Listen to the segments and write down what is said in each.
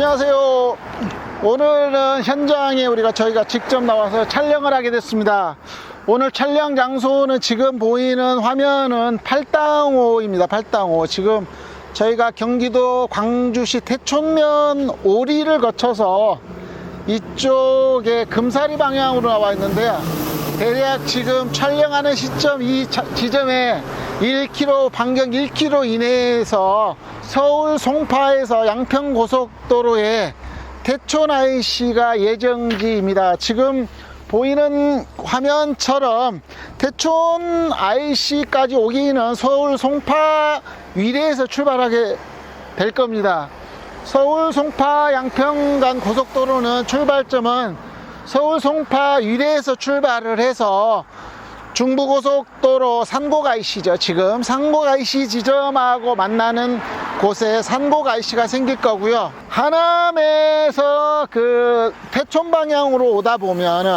안녕하세요. 오늘은 현장에 우리가 저희가 직접 나와서 촬영을 하게 됐습니다. 오늘 촬영 장소는 지금 보이는 화면은 팔당호입니다. 팔당호. 지금 저희가 경기도 광주시 태촌면 오리를 거쳐서 이쪽에 금사리 방향으로 나와 있는데요. 대략 지금 촬영하는 시점 이 차- 지점에 1km 반경 1km 이내에서 서울 송파에서 양평 고속도로에 태촌 IC가 예정지입니다. 지금 보이는 화면처럼 태촌 IC까지 오기는 서울 송파 위례에서 출발하게 될 겁니다. 서울 송파 양평 간 고속도로는 출발점은 서울 송파 위례에서 출발을 해서 중부고속도로 산곡 IC죠. 지금 산곡 IC 지점하고 만나는 곳에 산곡 IC가 생길 거고요. 하남에서 그 태촌 방향으로 오다 보면은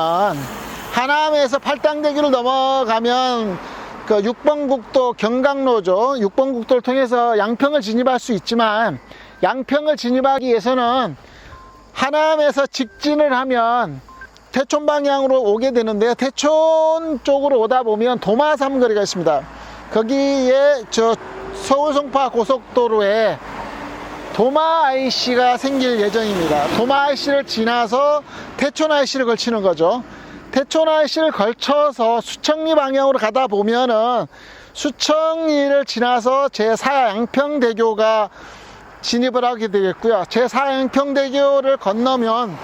하남에서 팔당대교를 넘어가면 그 6번 국도 경강로죠. 6번 국도를 통해서 양평을 진입할 수 있지만 양평을 진입하기 위해서는 하남에서 직진을 하면 태촌 방향으로 오게 되는데요. 태촌 쪽으로 오다 보면 도마 삼 거리가 있습니다. 거기에 저 서울 송파 고속도로에 도마 IC가 생길 예정입니다. 도마 IC를 지나서 태촌 IC를 걸치는 거죠. 태촌 IC를 걸쳐서 수청리 방향으로 가다 보면은 수청리를 지나서 제4 양평대교가 진입을 하게 되겠고요. 제4 양평대교를 건너면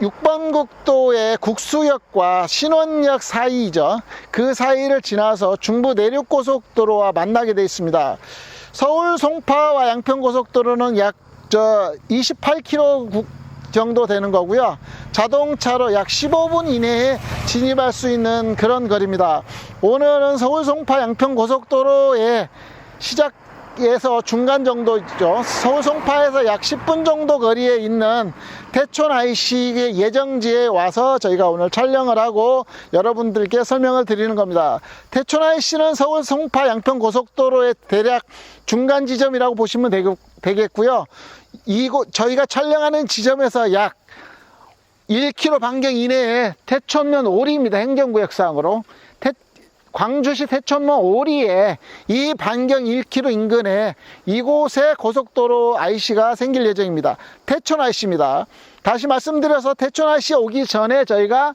6번 국도의 국수역과 신원역 사이죠. 그 사이를 지나서 중부 내륙고속도로와 만나게 되어 있습니다. 서울 송파와 양평 고속도로는 약 저 28km 정도 되는 거고요. 자동차로 약 15분 이내에 진입할 수 있는 그런 거리입니다. 오늘은 서울 송파 양평 고속도로의 시작 에서 중간 정도 있죠. 서울 송파에서 약 10분 정도 거리에 있는 태촌 IC의 예정지에 와서 저희가 오늘 촬영을 하고 여러분들께 설명을 드리는 겁니다. 태촌 IC는 서울 송파 양평 고속도로의 대략 중간 지점이라고 보시면 되겠- 되겠고요. 이곳 저희가 촬영하는 지점에서 약 1km 반경 이내에 태촌면 오리입니다. 행정구역상으로. 태- 광주시 태촌면 오리에 이 반경 1km 인근에 이곳에 고속도로 IC가 생길 예정입니다. 태촌 IC입니다. 다시 말씀드려서 태촌 IC 오기 전에 저희가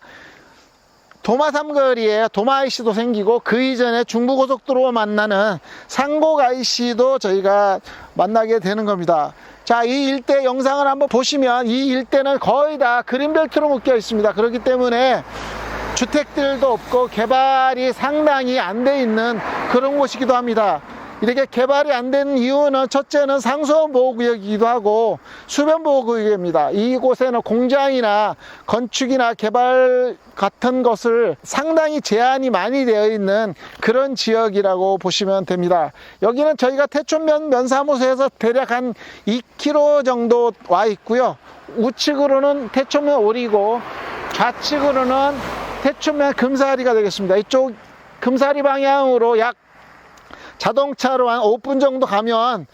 도마 삼거리에 도마 IC도 생기고 그 이전에 중부고속도로 만나는 상곡 IC도 저희가 만나게 되는 겁니다. 자, 이 일대 영상을 한번 보시면 이 일대는 거의 다 그린벨트로 묶여 있습니다. 그렇기 때문에 주택들도 없고 개발이 상당히 안 돼 있는 그런 곳이기도 합니다. 이렇게 개발이 안 되는 이유는 첫째는 상수원 보호구역이기도 하고 수변 보호구역입니다. 이곳에는 공장이나 건축이나 개발 같은 것을 상당히 제한이 많이 되어 있는 그런 지역이라고 보시면 됩니다. 여기는 저희가 태촌면 면사무소에서 대략 한 2km 정도 와 있고요. 우측으로는 태촌면 오리고 좌측으로는 태촌면 금사리가 되겠습니다. 이쪽 금사리 방향으로 약 자동차로 한 5분 정도 가면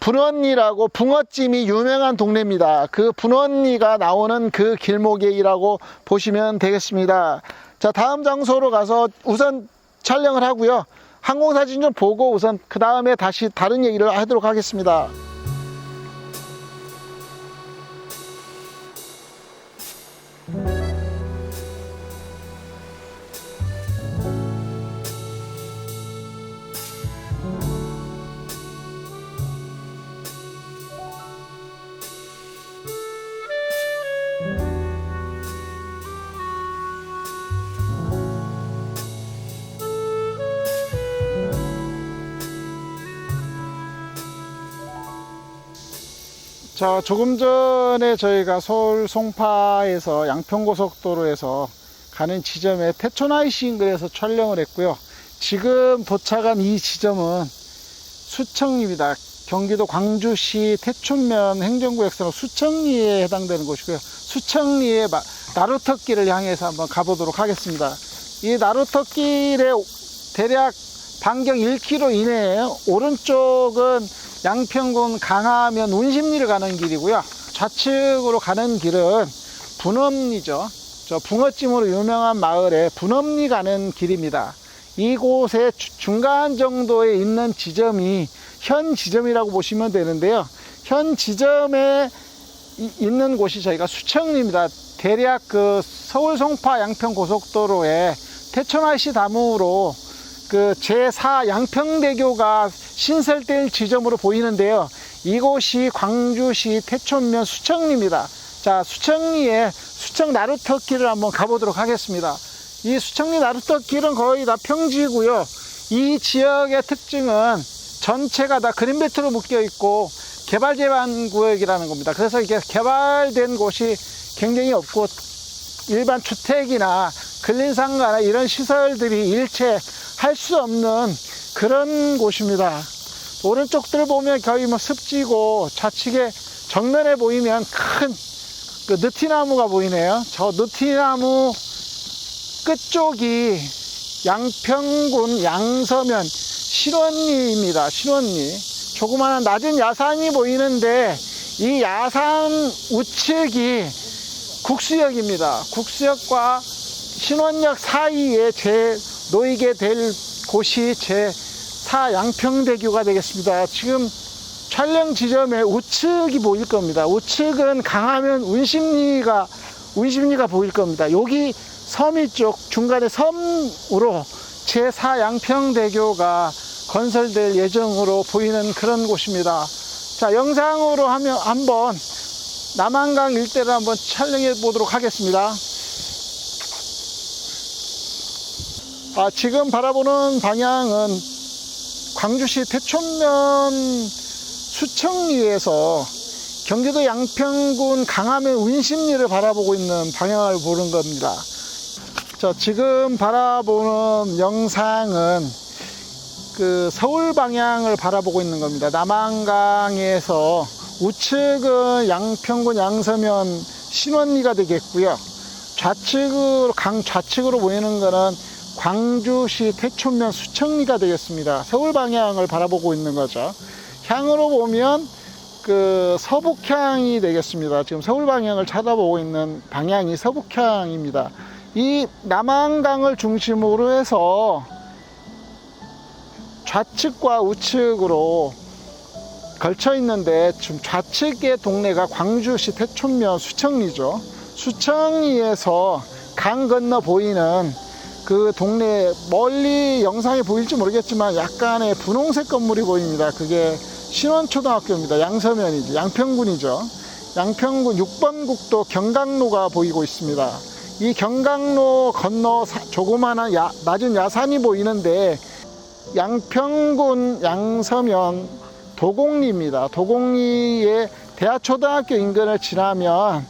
분원리라고 붕어찜이 유명한 동네입니다. 그 분원리가 나오는 그 길목이라고 보시면 되겠습니다. 자, 다음 장소로 가서 우선 촬영을 하고요. 항공사진 좀 보고 우선 그 다음에 다시 다른 얘기를 하도록 하겠습니다. 자, 조금 전에 저희가 서울 송파에서 양평고속도로에서 가는 지점에 인근에서 촬영을 했고요. 지금 도착한 이 지점은 수청리입니다. 경기도 광주시 태촌면 행정구역선 수청리에 해당되는 곳이고요. 수청리의 마- 나루터길을 향해서 한번 가보도록 하겠습니다. 이 나루터길의 대략 반경 1km 이내에 오른쪽은 양평군 강화면 운심리를 가는 길이고요. 좌측으로 가는 길은 분엄리죠. 저 붕어찜으로 유명한 마을에 분엄리 가는 길입니다. 이곳의 주- 중간 정도에 있는 지점이 현 지점이라고 보시면 되는데요. 현 지점에 이- 있는 곳이 저희가 수청리입니다. 대략 그 서울 송파 양평 고속도로에 태천IC 다음으로 그 제4 양평대교가 신설될 지점으로 보이는데요. 이곳이 광주시 태촌면 수청리입니다. 자, 수청리에 수청 나루터 길을 한번 가보도록 하겠습니다. 이 수청리 나루터 길은 거의 다 평지고요. 이 지역의 특징은 전체가 다 그린벨트로 묶여 있고 개발 제한 구역이라는 겁니다. 그래서 이게 개발된 곳이 굉장히 없고 일반 주택이나 근린상가나 이런 시설들이 일체 할 수 없는 그런 곳입니다. 오른쪽들 보면 거의 뭐 습지고 좌측에 정면에 보이면 큰 그 느티나무가 보이네요. 저 느티나무 끝쪽이 양평군 양서면 신원리입니다. 신원리. 조그마한 낮은 야산이 보이는데 이 야산 우측이 국수역입니다. 국수역과 신원역 사이에 제 놓이게 될 곳이 제 4 양평대교가 되겠습니다. 지금 촬영 지점에 우측이 보일 겁니다. 우측은 강하면 운심리가 운심리가 보일 겁니다. 여기 섬이 쪽 중간에 섬으로 제4 양평대교가 건설될 예정으로 보이는 그런 곳입니다. 자, 영상으로 하면 한번 남한강 일대를 한번 촬영해 보도록 하겠습니다. 아, 지금 바라보는 방향은 광주시 태촌면 수청리에서 경기도 양평군 강화면 운심리를 바라보고 있는 방향을 보는 겁니다. 자, 지금 바라보는 영상은 그 서울 방향을 바라보고 있는 겁니다. 남한강에서 우측은 양평군 양서면 신원리가 되겠고요. 좌측으로 강 좌측으로 보이는 거는 광주시 태촌면 수청리가 되겠습니다. 서울 방향을 바라보고 있는 거죠. 향으로 보면 그 서북향이 되겠습니다. 지금 서울 방향을 쳐다보고 있는 방향이 서북향입니다. 이 남한강을 중심으로 해서 좌측과 우측으로 걸쳐 있는데 지금 좌측의 동네가 광주시 태촌면 수청리죠. 수청리에서 강 건너 보이는 그 동네 멀리 영상에 보일지 모르겠지만 약간의 분홍색 건물이 보입니다. 그게 신원초등학교입니다. 양서면이죠. 양평군이죠. 양평군 6번 국도 경강로가 보이고 있습니다. 이 경강로 건너 사- 조그마한 야- 낮은 야산이 보이는데 양평군 양서면 도곡리입니다. 도곡리의 대하초등학교 인근을 지나면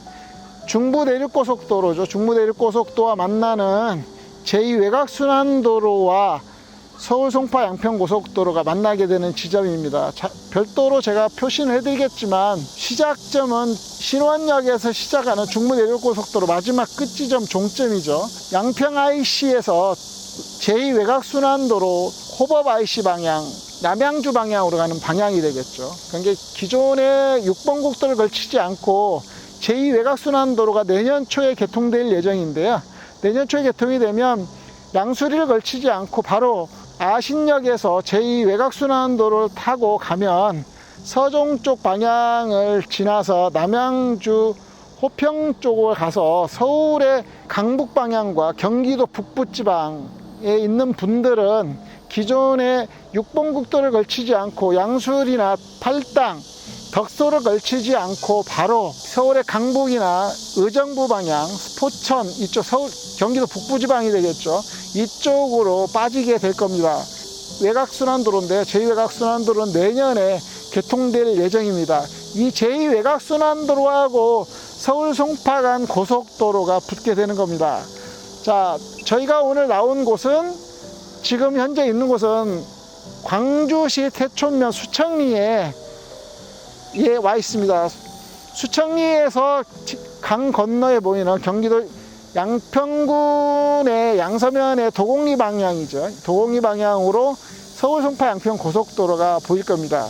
중부내륙고속도로죠. 중부내륙고속도와 만나는 제2외곽순환도로와 서울 송파 양평고속도로가 만나게 되는 지점입니다. 자, 별도로 제가 표시는 해드리겠지만 시작점은 신원역에서 시작하는 중부내륙고속도로 마지막 끝지점 종점이죠. 양평 IC에서 제2외곽순환도로 호법 IC 방향, 남양주 방향으로 가는 방향이 되겠죠. 그러니까 기존의 6번 국도를 걸치지 않고 제2외곽순환도로가 내년 초에 개통될 예정인데요. 내년 초에 개통이 되면 양수리를 걸치지 않고 바로 아신역에서 제2 외곽순환도로를 타고 가면 서종 쪽 방향을 지나서 남양주 호평 쪽을 가서 서울의 강북 방향과 경기도 북부 지방에 있는 분들은 기존의 6번 국도를 걸치지 않고 양술이나 팔당, 덕소를 걸치지 않고 바로 서울의 강북이나 의정부 방향, 포천 이쪽 서울 경기도 북부 지방이 되겠죠. 이쪽으로 빠지게 될 겁니다. 외곽순환도로인데 제2외곽순환도로는 내년에 개통될 예정입니다. 이 제2외곽순환도로하고 서울 송파 간 고속도로가 붙게 되는 겁니다. 자, 저희가 오늘 나온 곳은 지금 현재 있는 곳은 광주시 태촌면 수청리에 예, 와 있습니다. 수청리에서 지- 강 건너에 보이는 경기도 양평군의 양서면의 도곡리 방향이죠. 도곡리 방향으로 서울 송파 양평 고속도로가 보일 겁니다.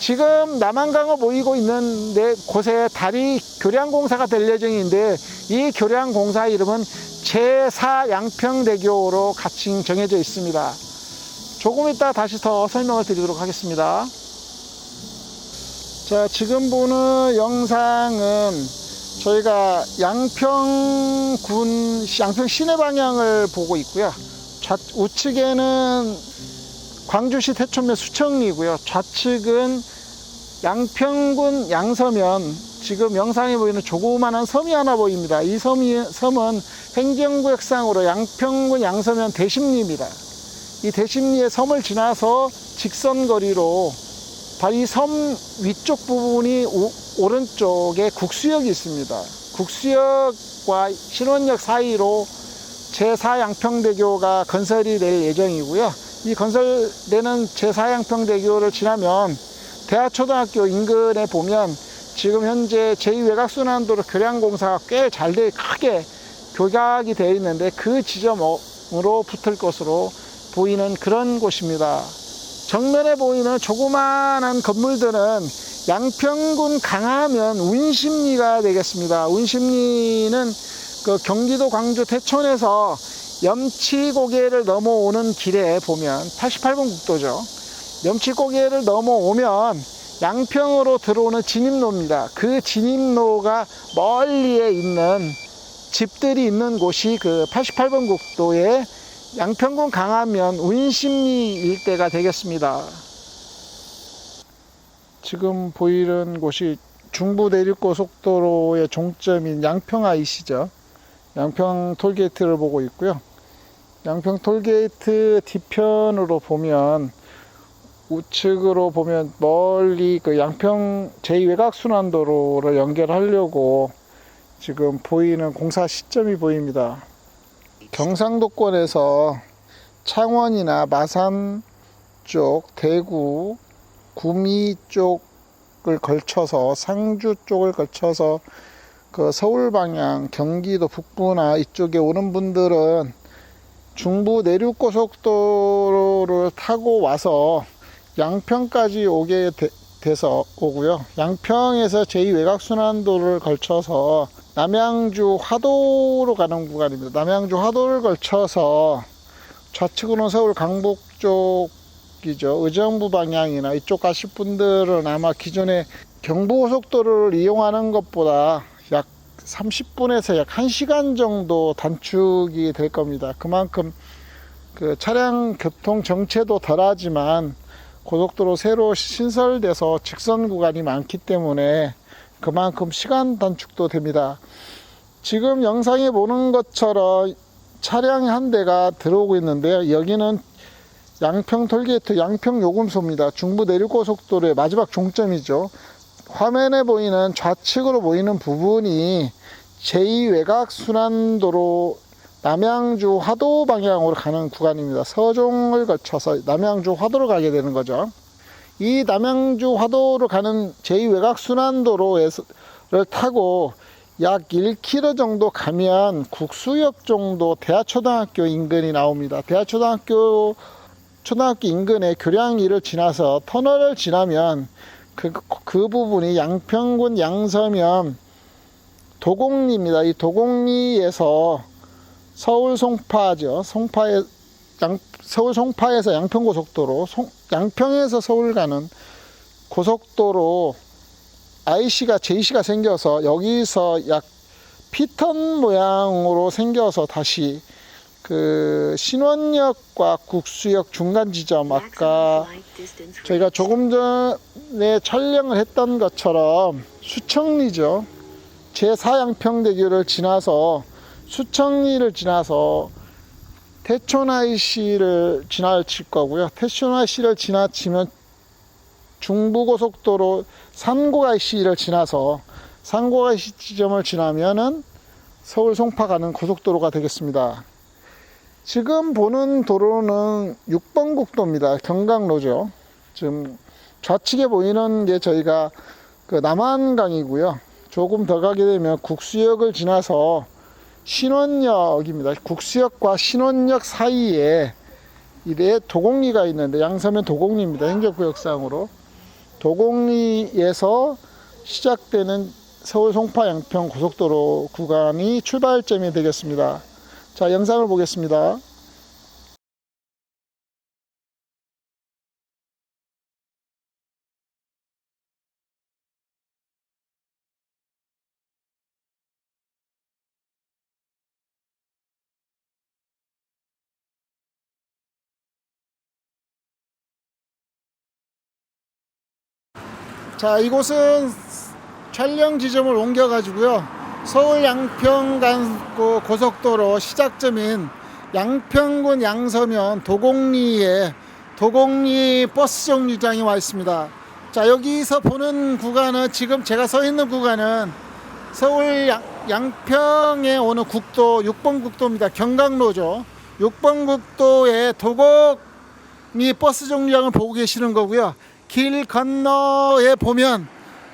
지금 남한강을 보이고 있는 데 곳에 다리 교량 공사가 될 예정인데 이 교량 공사 이름은 제4 양평대교로 가칭 정해져 있습니다. 조금 이따 다시 더 설명을 드리도록 하겠습니다. 자, 지금 보는 영상은 저희가 양평군, 양평 시내 방향을 보고 있고요. 좌, 우측에는 광주시 태촌면 수청리고요. 좌측은 양평군 양서면 지금 영상에 보이는 조그만한 섬이 하나 보입니다. 이 섬이, 섬은 행정구역상으로 양평군 양서면 대심리입니다. 이 대심리의 섬을 지나서 직선거리로 이섬 위쪽 부분이 오, 오른쪽에 국수역이 있습니다. 국수역과 신원역 사이로 제4 양평대교가 건설이 될 예정이고요. 이 건설되는 제4 양평대교를 지나면 대하초등학교 인근에 보면 지금 현재 제2외곽순환도로 교량공사가 꽤 잘 돼 크게 교각이 되어 있는데 그 지점으로 붙을 것으로 보이는 그런 곳입니다. 정면에 보이는 조그마한 건물들은 양평군 강하면 운심리가 되겠습니다. 운심리는 그 경기도 광주 태촌에서 염치고개를 넘어오는 길에 보면 88번 국도죠. 염치고개를 넘어오면 양평으로 들어오는 진입로입니다. 그 진입로가 멀리에 있는 집들이 있는 곳이 그 88번 국도의 양평군 강하면 운심리 일대가 되겠습니다. 지금 보이는 곳이 중부 내륙고속도로의 종점인 양평 IC죠. 양평 톨게이트를 보고 있고요. 양평 톨게이트 뒤편으로 보면 우측으로 보면 멀리 그 양평 제2외곽순환도로를 연결하려고 지금 보이는 공사 시점이 보입니다. 경상도권에서 창원이나 마산 쪽, 대구, 구미 쪽을 걸쳐서 상주 쪽을 걸쳐서 그 서울 방향, 경기도 북부나 이쪽에 오는 분들은 중부 내륙 고속도로를 타고 와서 양평까지 오게 되, 돼서 오고요. 양평에서 제2 외곽순환도를 걸쳐서 남양주 화도로 가는 구간입니다. 남양주 화도를 걸쳐서 좌측으로는 서울 강북 쪽이죠. 의정부 방향이나 이쪽 가실 분들은 아마 기존에 경부고속도로를 이용하는 것보다 약 30분에서 약 1시간 정도 단축이 될 겁니다. 그만큼 그 차량 교통 정체도 덜하지만 고속도로 새로 신설돼서 직선 구간이 많기 때문에 그만큼 시간 단축도 됩니다. 지금 영상에 보는 것처럼 차량이 한 대가 들어오고 있는데요. 여기는 양평 톨게이트 양평 요금소입니다. 중부 내륙고속도로의 마지막 종점이죠. 화면에 보이는 좌측으로 보이는 부분이 제2외곽 순환도로 남양주 화도 방향으로 가는 구간입니다. 서종을 거쳐서 남양주 화도로 가게 되는 거죠. 이 남양주 화도로 가는 제2외곽 순환도로를 타고 약 1km 정도 가면 국수역 정도 대하초등학교 인근이 나옵니다. 대하초등학교 초등학교 인근의 교량리를 지나서 터널을 지나면 그, 그 부분이 양평군 양서면 도곡리입니다. 이 도곡리에서 서울 송파죠. 송파에 양, 서울 송파에서 양평고속도로, 송, 양평에서 서울 가는 고속도로 IC가 JC가 생겨서 여기서 약 피턴 모양으로 생겨서 다시 그 신원역과 국수역 중간 지점 아까 저희가 조금 전에 촬영을 했던 것처럼 수청리죠. 제4양평대교를 지나서 수청리를 지나서 태촌IC를 지나칠 거고요. 태촌IC를 지나치면 중부고속도로 삼곡IC를 지나서 삼곡IC 지점을 지나면은 서울 송파 가는 고속도로가 되겠습니다. 지금 보는 도로는 6번 국도입니다. 경강로죠. 지금 좌측에 보이는 게 저희가 그 남한강이고요. 조금 더 가게 되면 국수역을 지나서 신원역입니다. 국수역과 신원역 사이에 이래 도곡리가 있는데 양서면 도곡리입니다. 행정구역상으로 도곡리에서 시작되는 서울 송파 양평 고속도로 구간이 출발점이 되겠습니다. 자, 영상을 보겠습니다. 자, 이곳은 촬영 지점을 옮겨가지고요. 서울 양평 간 고- 고속도로 시작점인 양평군 양서면 도곡리에 도곡리 버스 정류장에 와 있습니다. 자, 여기서 보는 구간은 지금 제가 서 있는 구간은 서울 양, 양평에 오는 국도 6번 국도입니다. 경강로죠. 6번 국도의 도곡리 버스 정류장을 보고 계시는 거고요. 길 건너에 보면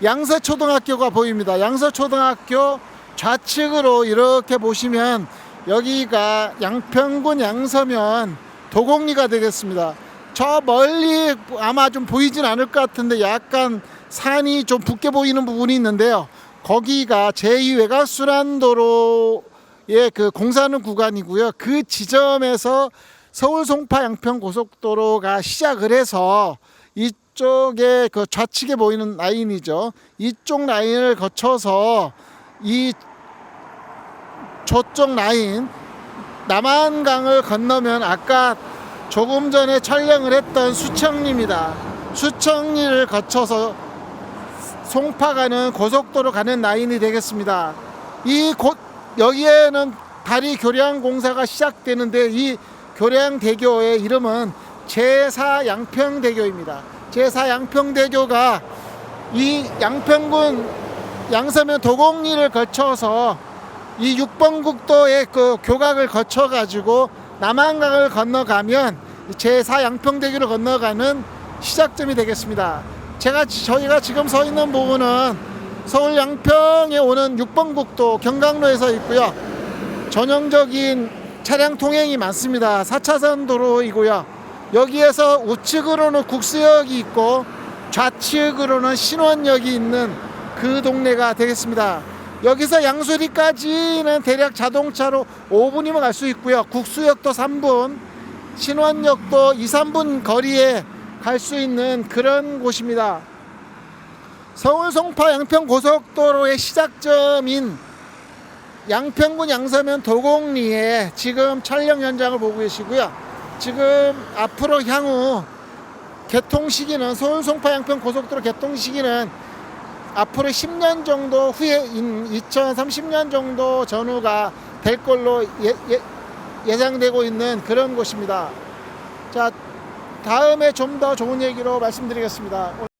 양서초등학교가 보입니다. 양서초등학교 좌측으로 이렇게 보시면 여기가 양평군 양서면 도곡리가 되겠습니다. 저 멀리 아마 좀 보이진 않을 것 같은데 약간 산이 좀 붓게 보이는 부분이 있는데요. 거기가 제2외곽순환도로의 그 공사하는 구간이고요. 그 지점에서 서울 송파 양평 고속도로가 시작을 해서 이 쪽에 그 좌측에 보이는 라인이죠. 이쪽 라인을 거쳐서 이 저쪽 라인 남한강을 건너면 아까 조금 전에 촬영을 했던 수청리입니다. 수청리를 거쳐서 송파 가는 고속도로 가는 라인이 되겠습니다. 이 곳 여기에는 다리 교량 공사가 시작되는데 이 교량 대교의 이름은 제4 양평대교입니다. 제4 양평대교가 이 양평군 양서면 도곡리를 거쳐서 이 6번 국도의 그 교각을 거쳐 가지고 남한강을 건너가면 제4 양평대교를 건너가는 시작점이 되겠습니다. 제가 저희가 지금 서 있는 부분은 서울 양평에 오는 6번 국도 경강로에서 있고요. 전형적인 차량 통행이 많습니다. 4차선 도로이고요. 여기에서 우측으로는 국수역이 있고 좌측으로는 신원역이 있는 그 동네가 되겠습니다. 여기서 양수리까지는 대략 자동차로 5분이면 갈 수 있고요. 국수역도 3분, 신원역도 2, 3분 거리에 갈 수 있는 그런 곳입니다. 서울 송파 양평 고속도로의 시작점인 양평군 양서면 도곡리에 지금 촬영 현장을 보고 계시고요. 지금 앞으로 향후 개통 시기는 서울 송파 양평 고속도로 개통 시기는 앞으로 10년 정도 후에 2030년 정도 전후가 될 걸로 예, 예, 예상되고 있는 그런 곳입니다. 자, 다음에 좀 더 좋은 얘기로 말씀드리겠습니다.